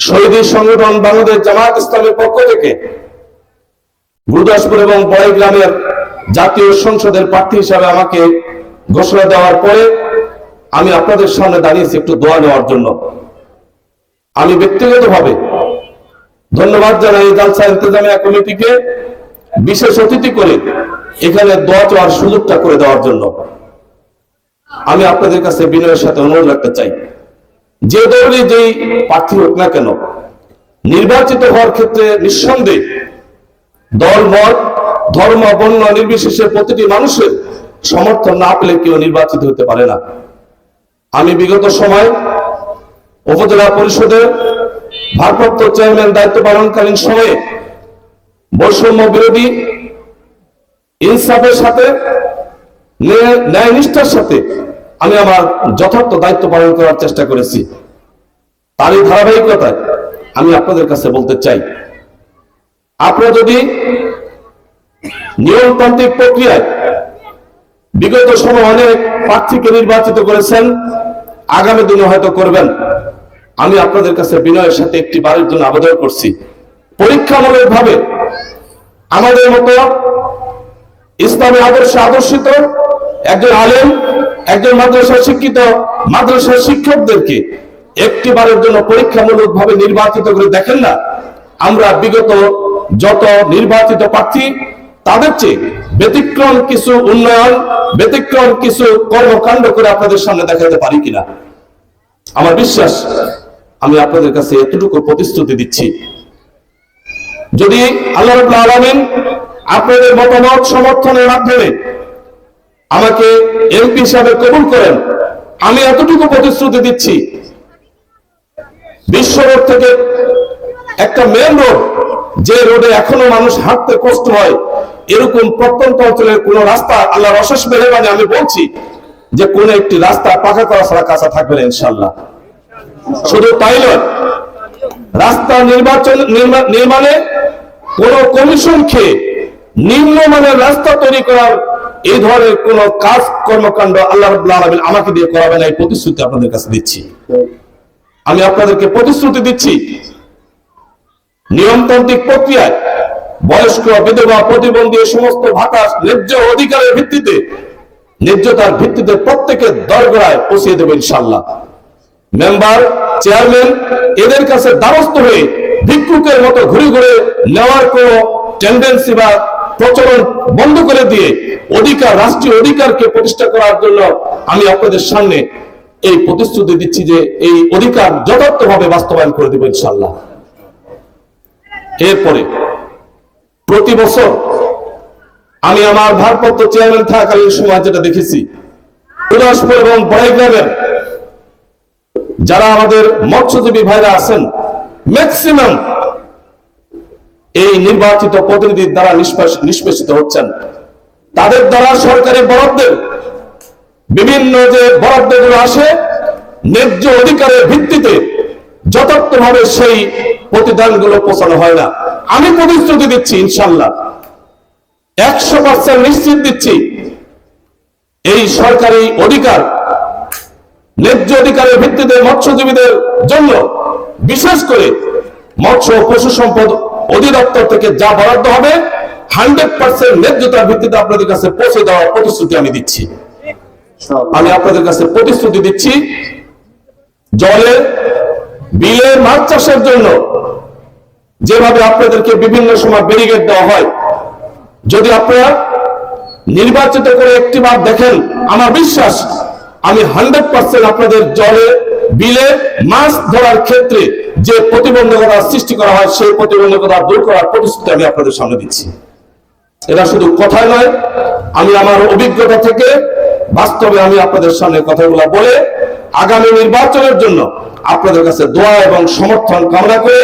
শহীদী সংগঠন বাংলাদেশ জামাত ইসলামের পক্ষ থেকে গুরুদাসপুর এবং বড়াই গ্রামের জাতীয় সংসদের প্রার্থী হিসাবে আমাকে ঘোষণা দেওয়ার পরে আমি আপনাদের সামনে দাঁড়িয়েছি একটু দোয়া নেওয়ার জন্য। আমি ব্যক্তিগতভাবে ধন্যবাদ জানাই জালসা ইন্তজামিয়া কমিটিকে, বিশেষ অতিথি করে এখানে দোয়া চাওয়ার সুযোগটা করে দেওয়ার জন্য। আমি আপনাদের কাছে বিনয়ের সাথে অনুরোধ রাখতে চাই। যে দলই যেই প্রার্থী হোক না কেন, নির্বাচিত হওয়ার ক্ষেত্রে নিঃসন্দেহে দল, মত, ধর্ম, বর্ণ নির্বিশেষে প্রতিটি মানুষের সমর্থন না পেলে কেউ নির্বাচিত হতে পারে না। আমি বিগত সময় উপজেলা পরিষদের ভারপ্রাপ্ত চেয়ারম্যান দায়িত্ব পালনকালীন সময়ে বৈষম্য বিরোধী ইনসাফের সাথে, ন্যায়- ন্যায় নিষ্ঠার সাথে আমি আমার যথার্থ দায়িত্ব পালন করার চেষ্টা করেছি। তারই ধারাবাহিকতায় আমি আপনাদের কাছে বলতে চাই, আপনারা যদি নিয়মতান্ত্রিক প্রক্রিয়ায় বিগত সময় অনেক প্রার্থীকে নির্বাচিত করেছেন, আগামী দিনে হয়তো করবেন। আমি আপনাদের কাছে বিনয়ের সাথে একটি বারের জন্য আবেদন করছি। পরীক্ষামূলক ভাবে আমাদের মতো ইসলামী আদর্শে আদর্শিত একজন আলেম মাদ্রাসা শিক্ষিত মাদ্রাসার শিক্ষকদেরকে একটি বারের জন্য পরীক্ষামূলক ভাবে নির্বাচিত করে দেখেন না। আমরা বিগত যত নির্বাচিত প্রার্থী, তাদের চেয়ে ব্যতিক্রম কিছু উন্নয়ন, ব্যতিক্রম কিছু কর্মকাণ্ড করে আপনাদের সামনে দেখাতে পারি কিনা? আমার বিশ্বাস, আমি আপনাদের কাছে এতটুকু প্রতিশ্রুতি দিচ্ছি। যদি আল্লাহ আলামিন আপনাদের মতামত সমর্থনের মাধ্যমে আমাকে এমপি হিসাবে কবুল করেন। আমি এতটুকু প্রতিশ্রুতি দিচ্ছি। বিশ্ব রোড থেকে একটা মেন রোড যে রোডে এখনও মানুষ হাঁটতে কষ্ট হয়, এরকম প্রত্যন্ত অঞ্চলের কোন রাস্তা, আল্লাহর অশেষ মেহরবানি আমি বলছি যে কোন একটি রাস্তা পাকা করা ছাড়া কাঁচা থাকবে না ইনশাল্লাহ শুধু তাই নয়, রাস্তা নির্বাচন, নির্মা- নির্মাণে কোন কমিশন খেয়ে নিম্নমানের রাস্তা তৈরি করার এই ধরনের কোন কাজ, কর্মকাণ্ড আল্লাহ আলামিন আমাকে দিয়ে করাবে না এই প্রতিশ্রুতি আপনাদের কাছে দিচ্ছি। আমি আপনাদেরকে প্রতিশ্রুতি দিচ্ছি। নিয়মতান্ত্রিক প্রক্রিয়ায় বয়স্ক, বিধবা, প্রতিবন্ধী সমস্ত ভাতা ন্যায্য অধিকারের ভিত্তিতে, ন্যায্যতার ভিত্তিতে প্রত্যেকের দরগড়ায় পৌঁছে দেবো ইনশাল্লাহ মেম্বার, চেয়ারম্যান, এদের কাছে দ্বারস্থ হয়ে ভিক্ষুকের মতো ঘুরে ঘুরে নেওয়ার কোন টেন্ডেন্সি বা প্রচলন বন্ধ করে দিয়ে অধিকার, রাষ্ট্রীয় অধিকারকে প্রতিষ্ঠা করার জন্য আমি আপনাদের সামনে এই প্রতিশ্রুতি দিচ্ছি যে এই অধিকার যথার্থভাবে বাস্তবায়ন করে দেবো ইনশাল্লাহ এরপরে প্রতি বছর আমি আমার ভারপ্রাপ্ত চেয়ারম্যান থাকাকালীন সময় যেটা দেখেছি উদাসপুর এবং বড়াই গ্রামের যারা আমাদের মৎস্যজীবী ভাইরা আছেন ম্যাক্সিমাম এই নির্বাচিত প্রতিনিধির দ্বারা নিষ্পেষ- নিষ্পেষিত হচ্ছেন। তাদের দ্বারা সরকারি বরাদ্দের, বিভিন্ন যে বরাদ্দগুলো আসে, ন্যায্য অধিকারের ভিত্তিতে যথার্থভাবে সেই প্রতিদানগুলো পৌঁছানো হয় না। আমি প্রতিশ্রুতি দিচ্ছি ইনশাল্লাহ একশো পার্সেন্ট নিশ্চিত দিচ্ছি, এই সরকারি অধিকার, ন্যায্য অধিকারের ভিত্তিতে মৎস্যজীবীদের জন্য বিশেষ করে মৎস্য পশু সম্পদ অধিদপ্তর থেকে যা বরাদ্দ হবে হান্ড্রেড পার্সেন্ট ন্যায্যতার ভিত্তিতে আপনাদের কাছে পৌঁছে দেওয়ার প্রতিশ্রুতি আমি দিচ্ছি। আমি আপনাদের কাছে প্রতিশ্রুতি দিচ্ছি, জলে, বিলে মাছ চাষের জন্য যেভাবে আপনাদেরকে বিভিন্ন সময় ব্যারিকেড দেওয়া হয়, যদি আপনারা নির্বাচিত করে একটি বার দেখেন, আমার বিশ্বাস, আমি হান্ড্রেড পার্সেন্ট আপনাদের জলে, বিলে মাছ ধরার ক্ষেত্রে যে প্রতিবন্ধকতা সৃষ্টি করা হয়, সেই প্রতিবন্ধকতা দূর করার প্রতিশ্রুতি আমি আপনাদের সামনে দিচ্ছি। এটা শুধু কথাই নয়, আমি আমার অভিজ্ঞতা থেকে বাস্তবে আমি আপনাদের সামনে কথাগুলো বলে আগামী নির্বাচনের জন্য আপনাদের কাছে দোয়া এবং সমর্থন কামনা করে